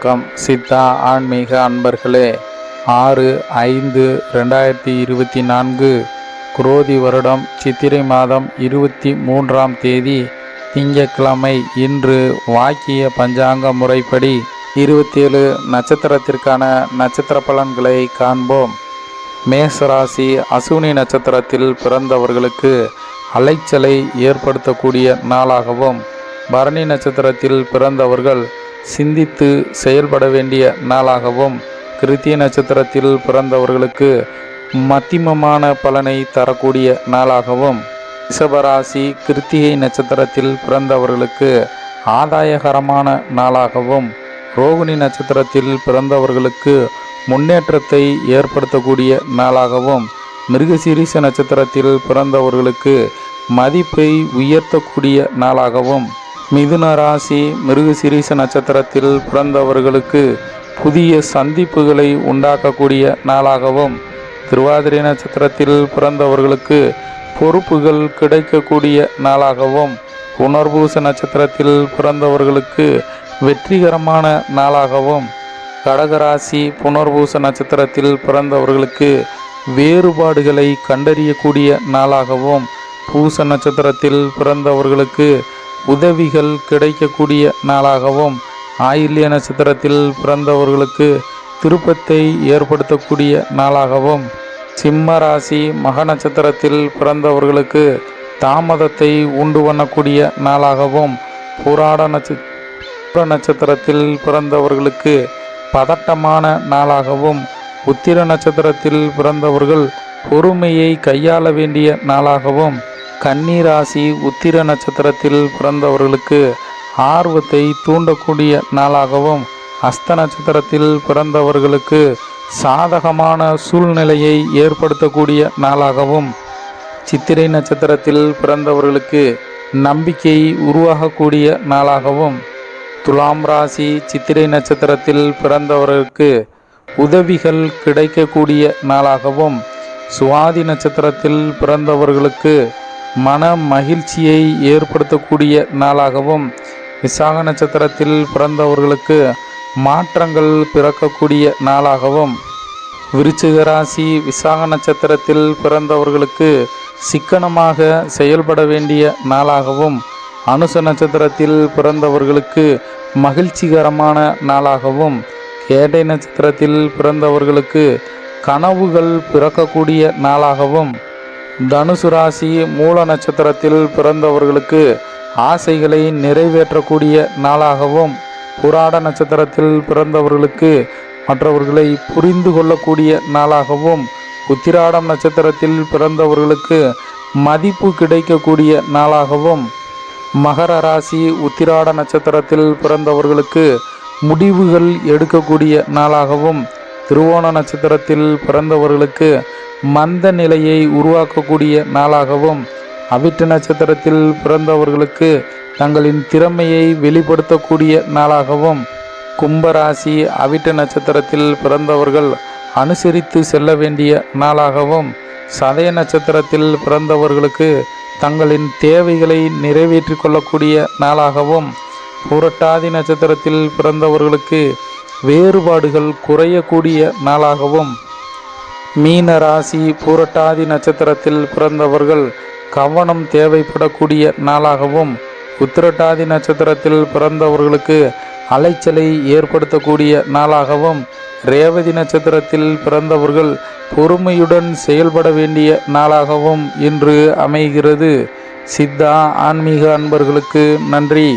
வணக்கம் சித்தா ஆன்மீக அன்பர்களே. ஆறு ஐந்து ரெண்டாயிரத்தி இருபத்தி நான்கு குரோதி வருடம் சித்திரை மாதம் இருபத்தி மூன்றாம் தேதி திங்கட்கிழமை இன்று வாக்கிய பஞ்சாங்க முறைப்படி இருபத்தேழு நட்சத்திரத்திற்கான நட்சத்திர பலன்களை காண்போம். மேசராசி அசுவினி நட்சத்திரத்தில் பிறந்தவர்களுக்கு அலைச்சலை ஏற்படுத்தக்கூடிய நாளாகவும் பரணி நட்சத்திரத்தில் பிறந்தவர்கள் சிந்தித்து செயல்பட வேண்டிய நாளாகவும் கிருத்திய நட்சத்திரத்தில் பிறந்தவர்களுக்கு மத்திமமான பலனை தரக்கூடிய நாளாகவும் ரிஷபராசி கிருத்திகை நட்சத்திரத்தில் பிறந்தவர்களுக்கு ஆதாயகரமான நாளாகவும் ரோகிணி நட்சத்திரத்தில் பிறந்தவர்களுக்கு முன்னேற்றத்தை ஏற்படுத்தக்கூடிய நாளாகவும் மிருகசீரிச நட்சத்திரத்தில் பிறந்தவர்களுக்கு மதிப்பை உயர்த்தக்கூடிய நாளாகவும் மிதுன ராசி மிருகசிரீச நட்சத்திரத்தில் பிறந்தவர்களுக்கு புதிய சந்திப்புகளை உண்டாக்கக்கூடிய நாளாகவும் திருவாதிரை நட்சத்திரத்தில் பிறந்தவர்களுக்கு பொறுப்புகள் கிடைக்கக்கூடிய நாளாகவும் புனர்பூச நட்சத்திரத்தில் பிறந்தவர்களுக்கு வெற்றிகரமான நாளாகவும் கடகராசி புனர்பூச நட்சத்திரத்தில் பிறந்தவர்களுக்கு வேறுபாடுகளை கண்டறியக்கூடிய நாளாகவும் பூச நட்சத்திரத்தில் பிறந்தவர்களுக்கு உதவிகள் கிடைக்கக்கூடிய நாளாகவும் ஆயில்ய நட்சத்திரத்தில் பிறந்தவர்களுக்கு திருப்பத்தை ஏற்படுத்தக்கூடிய நாளாகவும் சிம்ம ராசி மக நட்சத்திரத்தில் பிறந்தவர்களுக்கு தாமதத்தை உண்டு பண்ணக்கூடிய நாளாகவும் புராட நட்ச நட்சத்திரத்தில் பிறந்தவர்களுக்கு பதட்டமான நாளாகவும் உத்திர நட்சத்திரத்தில் பிறந்தவர்கள் பொறுமையை கையாள வேண்டிய நாளாகவும் கன்னிராசி உத்திர நட்சத்திரத்தில் பிறந்தவர்களுக்கு ஆர்வத்தை தூண்டக்கூடிய நாளாகவும் அஸ்த நட்சத்திரத்தில் பிறந்தவர்களுக்கு சாதகமான சூழ்நிலையை ஏற்படுத்தக்கூடிய நாளாகவும் சித்திரை நட்சத்திரத்தில் பிறந்தவர்களுக்கு நம்பிக்கை உருவாகக்கூடிய நாளாகவும் துலாம் ராசி சித்திரை நட்சத்திரத்தில் பிறந்தவர்களுக்கு உதவிகள் கிடைக்கக்கூடிய நாளாகவும் சுவாதி நட்சத்திரத்தில் பிறந்தவர்களுக்கு மன மகிழ்ச்சியை ஏற்படுத்தக்கூடிய நாளாகவும் விசாக நட்சத்திரத்தில் பிறந்தவர்களுக்கு மாற்றங்கள் பிறக்கக்கூடிய நாளாகவும் விருச்சிக ராசி விசாக நட்சத்திரத்தில் பிறந்தவர்களுக்கு சிக்கனமாக செயல்பட வேண்டிய நாளாகவும் அனுச நட்சத்திரத்தில் பிறந்தவர்களுக்கு மகிழ்ச்சிகரமான நாளாகவும் கேட்டை நட்சத்திரத்தில் பிறந்தவர்களுக்கு கனவுகள் பிறக்கக்கூடிய நாளாகவும் தனுசு ராசி மூல நட்சத்திரத்தில் பிறந்தவர்களுக்கு ஆசைகளை நிறைவேற்றக்கூடிய நாளாகவும் புராட நட்சத்திரத்தில் பிறந்தவர்களுக்கு மற்றவர்களை புரிந்து கொள்ளக்கூடிய நாளாகவும் உத்திராடம் நட்சத்திரத்தில் பிறந்தவர்களுக்கு மதிப்பு கிடைக்கக்கூடிய நாளாகவும் மகர ராசி உத்திராட நட்சத்திரத்தில் பிறந்தவர்களுக்கு முடிவுகள் எடுக்கக்கூடிய நாளாகவும் திருவோண நட்சத்திரத்தில் பிறந்தவர்களுக்கு மந்த நிலையை உருவாக்கக்கூடிய நாளாகவும் அவிட்ட நட்சத்திரத்தில் பிறந்தவர்களுக்கு தங்களின் திறமையை வெளிப்படுத்தக்கூடிய நாளாகவும் கும்பராசி அவிட்ட நட்சத்திரத்தில் பிறந்தவர்கள் அனுசரித்து செல்ல வேண்டிய நாளாகவும் சதய நட்சத்திரத்தில் பிறந்தவர்களுக்கு தங்களின் தேவைகளை நிறைவேற்றி கொள்ளக்கூடிய நாளாகவும் புரட்டாதி நட்சத்திரத்தில் பிறந்தவர்களுக்கு வேறுபாடுகள் குறையக்கூடிய நாளாகவும் மீன ராசி பூரட்டாதி நட்சத்திரத்தில் பிறந்தவர்கள் கவனம் தேவைப்படக்கூடிய நாளாகவும் உத்திரட்டாதி நட்சத்திரத்தில் பிறந்தவர்களுக்கு அலைச்சலை ஏற்படுத்தக்கூடிய நாளாகவும் ரேவதி நட்சத்திரத்தில் பிறந்தவர்கள் பொறுமையுடன் செயல்பட வேண்டிய நாளாகவும் இன்று அமைகிறது. சித்தா ஆன்மீக அன்பர்களுக்கு நன்றி.